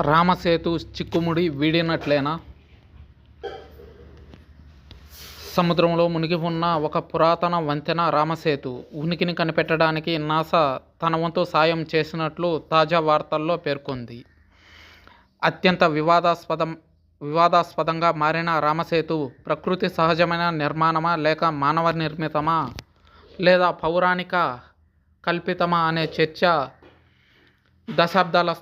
రామసేతు చిక్కుముడి వీడినట్లేనా? సముద్రంలో మునిగి ఉన్న ఒక పురాతన వంతెన రామసేతు ఉనికిని కనిపెట్టడానికి నాసా తన వంతు సాయం చేసినట్లు తాజా వార్తల్లో పేర్కొంది. అత్యంత వివాదాస్పదం వివాదాస్పదంగా మారిన రామసేతు ప్రకృతి సహజమైన నిర్మాణమా లేక మానవ నిర్మితమా లేదా పౌరాణిక కల్పితమా అనే చర్చ దశాబ్దాల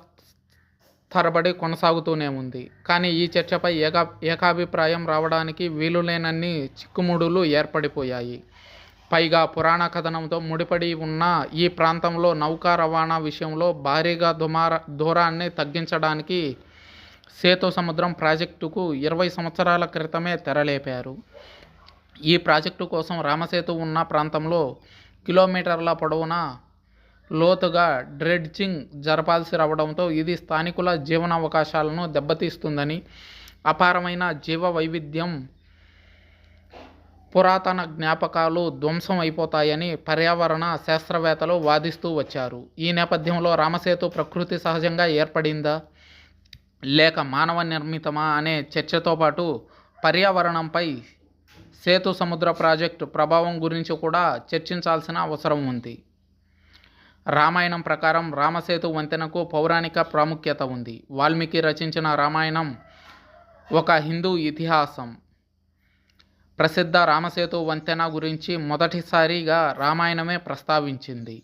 తరబడి కొనసాగుతూనే ఉంది. కానీ ఈ చర్చపై ఏకా ఏకాభిప్రాయం రావడానికి వీలులేనన్ని చిక్కుముడులు ఏర్పడిపోయాయి. పైగా పురాణ కథనంతో ముడిపడి ఉన్న ఈ ప్రాంతంలో నౌకా రవాణా విషయంలో భారీగా దుమార దూరాన్ని తగ్గించడానికి సేతు సముద్రం ప్రాజెక్టుకు ఇరవై సంవత్సరాల క్రితమే తెరలేపారు. ఈ ప్రాజెక్టు కోసం రామసేతు ఉన్న ప్రాంతంలో కిలోమీటర్ల పొడవున లోతుగా డ్రెడ్జింగ్ జరపాల్సి రావడంతో ఇది స్థానికుల జీవనావకాశాలను దెబ్బతీస్తుందని అపారమైన జీవ వైవిధ్యం పురాతన జ్ఞాపకాలు ధ్వంసం అయిపోతాయని పర్యావరణ శాస్త్రవేత్తలు వాదిస్తూ వచ్చారు. ఈ నేపథ్యంలో రామసేతు ప్రకృతి సహజంగా ఏర్పడిందా లేక మానవ నిర్మితమా అనే చర్చతో పాటు పర్యావరణంపై సేతు సముద్ర ప్రాజెక్టు ప్రభావం గురించి కూడా చర్చించాల్సిన అవసరం ఉంది. రామాయణం ప్రకారం రామసేతు వంతెనకు పౌరాణిక ప్రాముఖ్యత ఉంది. వాల్మీకి రచించిన రామాయణం ఒక హిందూ ఇతిహాసం. ప్రసిద్ధ రామసేతు వంతెన గురించి మొదటిసారిగా రామాయణమే ప్రస్తావించింది.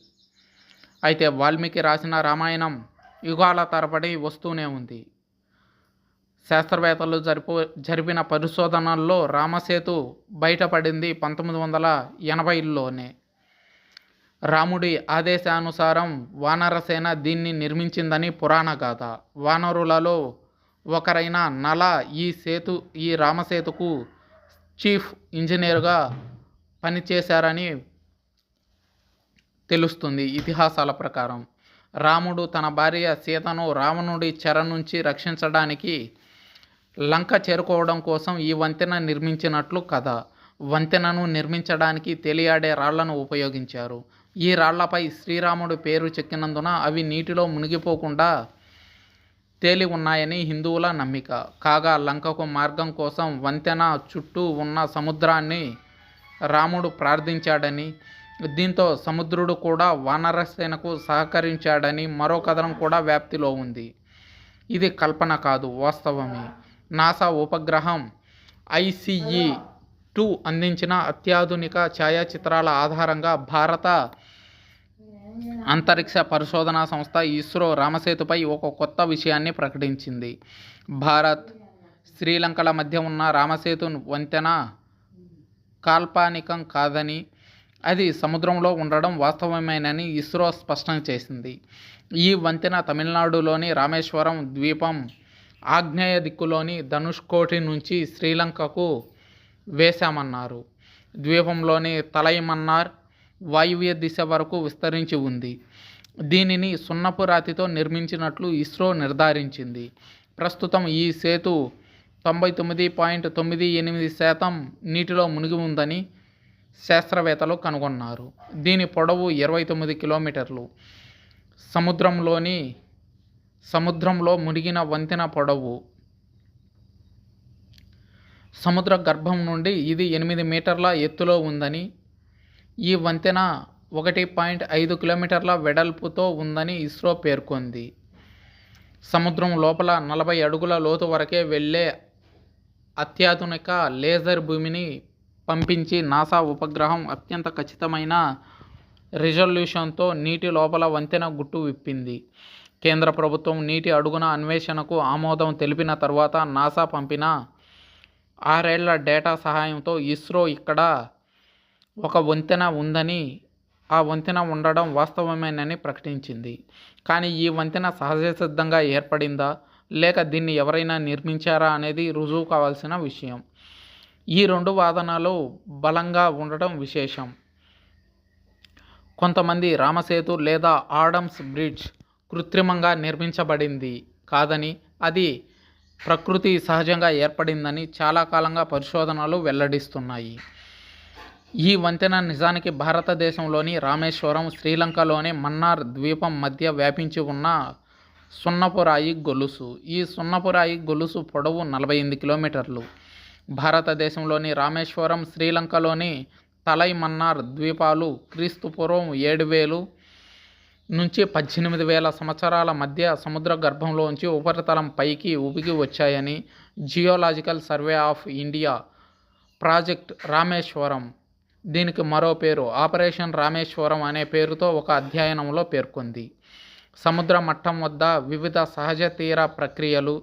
అయితే వాల్మీకి రాసిన రామాయణం యుగాల తరబడి వస్తూనే ఉంది. శాస్త్రవేత్తలు జరిపో జరిపిన పరిశోధనల్లో రామసేతు బయటపడింది పంతొమ్మిది వందల ఎనభైలోనే. రాముడి ఆదేశానుసారం వానరసేన దీన్ని నిర్మించిందని పురాణ గాథ. వానరులలో ఒకరైన నల ఈ సేతు ఈ రామసేతుకు చీఫ్ ఇంజనీర్గా పనిచేశారని తెలుస్తుంది ఇతిహాసాల ప్రకారం. రాముడు తన భార్య సీతను రావణుడి చెర నుంచి రక్షించడానికి లంక చేరుకోవడం కోసం ఈ వంతెన నిర్మించినట్లు కథ. వంతెనను నిర్మించడానికి తెలియాడే రాళ్ళను ఉపయోగించారు. ఈ రాళ్ళపై శ్రీరాముడు పేరు చెక్కినందున అవి నీటిలో మునిగిపోకుండా తేలి ఉన్నాయని హిందువుల నమ్మిక. కాగా లంకకు మార్గం కోసం వంతెన చుట్టూ ఉన్న సముద్రాన్ని రాముడు ప్రార్థించాడని దీంతో సముద్రుడు కూడా వానరసేనకు సహకరించాడని మరో కథనం కూడా వ్యాప్తిలో ఉంది. ఇది కల్పన కాదు వాస్తవమే. నాసా ఉపగ్రహం ఐసిఈ టూ అందించిన అత్యాధునిక ఛాయాచిత్రాల ఆధారంగా భారత అంతరిక్ష పరిశోధనా సంస్థ ఇస్రో రామసేతుపై ఒక కొత్త విషయాన్ని ప్రకటించింది. భారత్ శ్రీలంకల మధ్య ఉన్న రామసేతు వంతెన కాల్పనికం కాదని అది సముద్రంలో ఉండడం వాస్తవమేనని ఇస్రో స్పష్టం చేసింది. ఈ వంతెన తమిళనాడులోని రామేశ్వరం ద్వీపం ఆగ్నేయ దిక్కులోని ధనుష్కోటి నుంచి శ్రీలంకకు వేశామన్నారు. ద్వీపంలోని తలైమన్నార్ వాయువ్య దిశ వరకు విస్తరించి ఉంది. దీనిని సున్నపు రాతితో నిర్మించినట్లు ఇస్రో నిర్ధారించింది. ప్రస్తుతం ఈ సేతు తొంభై తొమ్మిది పాయింట్ తొమ్మిది ఎనిమిది శాతం నీటిలో మునిగి ఉందని శాస్త్రవేత్తలు కనుగొన్నారు. దీని పొడవు ఇరవై తొమ్మిది కిలోమీటర్లు. సముద్రంలోని సముద్రంలో మునిగిన వంతెన పొడవు సముద్ర గర్భం నుండి ఇది ఎనిమిది మీటర్ల ఎత్తులో ఉందని ఈ వంతెన ఒకటి పాయింట్ ఐదు కిలోమీటర్ల వెడల్పుతో ఉందని ఇస్రో పేర్కొంది. సముద్రం లోపల నలభై అడుగుల లోతు వరకే వెళ్ళే అత్యాధునిక లేజర్ భూమిని పంపించి నాసా ఉపగ్రహం అత్యంత ఖచ్చితమైన రిజల్యూషన్తో నీటి లోపల వంతెన గుట్టు విప్పింది. కేంద్ర ప్రభుత్వం నీటి అడుగున అన్వేషణకు ఆమోదం తెలిపిన తర్వాత నాసా పంపిన ఆరేళ్ళ డేటా సహాయంతో ఇస్రో ఇక్కడ ఒక వంతెన ఉందని ఆ వంతెన ఉండడం వాస్తవమేనని ప్రకటించింది. కానీ ఈ వంతెన సహజ సిద్ధంగా ఏర్పడిందా? లేక దీన్ని ఎవరైనా నిర్మించారా అనేది రుజువు కావాల్సిన విషయం. ఈ రెండు వాదనలు బలంగా ఉండటం విశేషం. కొంతమంది రామసేతు లేదా ఆడమ్స్ బ్రిడ్జ్ కృత్రిమంగా నిర్మించబడింది కాదని అది ప్రకృతి సహజంగా ఏర్పడిందని చాలా కాలంగా పరిశోధనలు వెల్లడిస్తున్నాయి. ఈ వంతెన నిజానికి భారతదేశంలోని రామేశ్వరం శ్రీలంకలోని మన్నార్ ద్వీపం మధ్య వ్యాపించి ఉన్న సున్నపురాయి గొలుసు. ఈ సున్నపురాయి గొలుసు పొడవు నలభై ఎనిమిది కిలోమీటర్లు. భారతదేశంలోని రామేశ్వరం శ్రీలంకలోని తలై మన్నార్ ద్వీపాలు క్రీస్తుపూర్వం ఏడు వేలు నుంచి పద్దెనిమిది వేల సంవత్సరాల మధ్య సముద్ర గర్భంలోంచి ఉపరితలం పైకి ఉబికి వచ్చాయని geological survey of India project Rameswaram దీనికి మరో పేరు ఆపరేషన్ రామేశ్వరం అనే పేరుతో ఒక అధ్యయనంలో పేర్కొంది. సముద్ర మట్టం వద్ద వివిధ సహజ తీర ప్రక్రియలు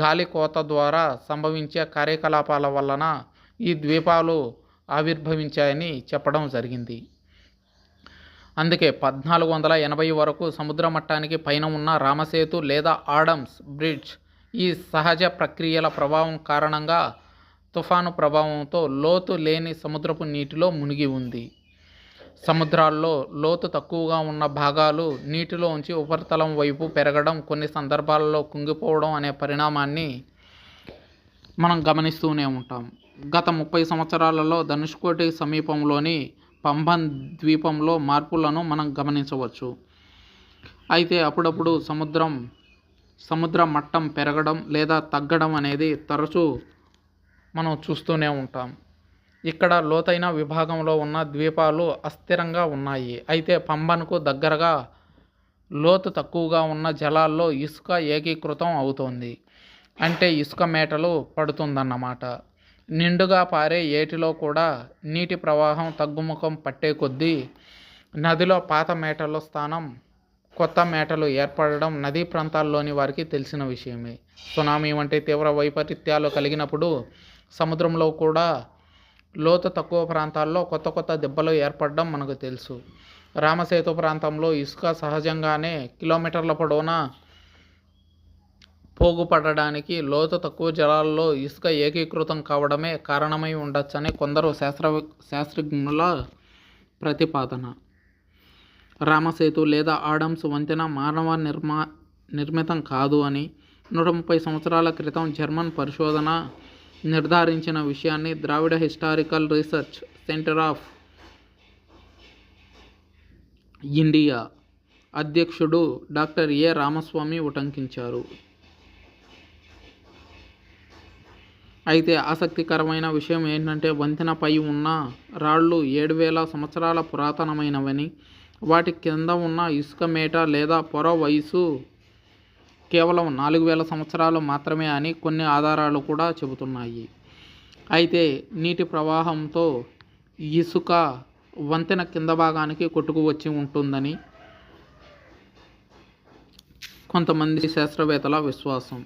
గాలి కోత ద్వారా సంభవించే కార్యకలాపాల వలన ఈ ద్వీపాలు ఆవిర్భవించాయని చెప్పడం జరిగింది. అందుకే పద్నాలుగు వందల ఎనభై వరకు సముద్ర మట్టానికి పైన ఉన్న రామసేతు లేదా ఆడమ్స్ బ్రిడ్జ్ ఈ సహజ ప్రక్రియల ప్రభావం కారణంగా తుఫాను ప్రభావంతో లోతు లేని సముద్రపు నీటిలో మునిగి ఉంది. సముద్రాల్లో లోతు తక్కువగా ఉన్న భాగాలు నీటిలో ఉంచి ఉపరితలం వైపు పెరగడం కొన్ని సందర్భాలలో కుంగిపోవడం అనే పరిణామాన్ని మనం గమనిస్తూనే ఉంటాం. గత ముప్పై సంవత్సరాలలో ధనుష్కోటి సమీపంలోని పంబన్ ద్వీపంలో మార్పులను మనం గమనించవచ్చు. అయితే అప్పుడప్పుడు సముద్రం సముద్ర మట్టం పెరగడం లేదా తగ్గడం అనేది తరచూ మనం చూస్తూనే ఉంటాం. ఇక్కడ లోతైన విభాగంలో ఉన్న ద్వీపాలు అస్థిరంగా ఉన్నాయి. అయితే పంబన్కు దగ్గరగా లోతు తక్కువగా ఉన్న జలాల్లో ఇసుక ఏకీకృతం అవుతోంది. అంటే ఇసుక మేటలు పడుతుందన్నమాట. నిండుగా పారే ఏటిలో కూడా నీటి ప్రవాహం తగ్గుముఖం పట్టే కొద్దీ నదిలో పాత మేటల స్థానం కొత్త మేటలు ఏర్పడడం నదీ ప్రాంతాల్లోని వారికి తెలిసిన విషయమే. సునామీ వంటి తీవ్ర వైపరీత్యాలు కలిగినప్పుడు సముద్రంలో కూడా లోతు తక్కువ ప్రాంతాల్లో కొత్త కొత్త దెబ్బలు ఏర్పడడం మనకు తెలుసు. రామసేతు ప్రాంతంలో ఇసుక సహజంగానే కిలోమీటర్ల పొడవునా పోగుపడడానికి లోతు తక్కువ జలాల్లో ఇసుక ఏకీకృతం కావడమే కారణమై ఉండొచ్చని కొందరు శాస్త్ర శాస్త్రజ్ఞుల ప్రతిపాదన. రామసేతు లేదా ఆడమ్స్ వంతెన మానవ నిర్మా నిర్మితం కాదు అని నూట ముప్పై సంవత్సరాల క్రితం జర్మన్ పరిశోధన నిర్ధారించిన విషయాన్ని Dravida historical research centre of India అధ్యక్షుడు డాక్టర్ ఏ. రామస్వామి ఉటంకించారు. అయితే ఆసక్తికరమైన విషయం ఏంటంటే వంతెనపై ఉన్న రాళ్ళు ఏడు వేల సంవత్సరాల పురాతనమైనవని వాటి కింద ఉన్న ఇసుక మేట లేదా పొర వయసు కేవలం నాలుగు వేల సంవత్సరాలు మాత్రమే అని కొన్ని ఆధారాలు కూడా చెబుతున్నాయి. అయితే నీటి ప్రవాహంతో ఇసుక వంతెన కింద భాగానికి కొట్టుకు వచ్చి ఉంటుందని కొంతమంది శాస్త్రవేత్తల విశ్వాసం.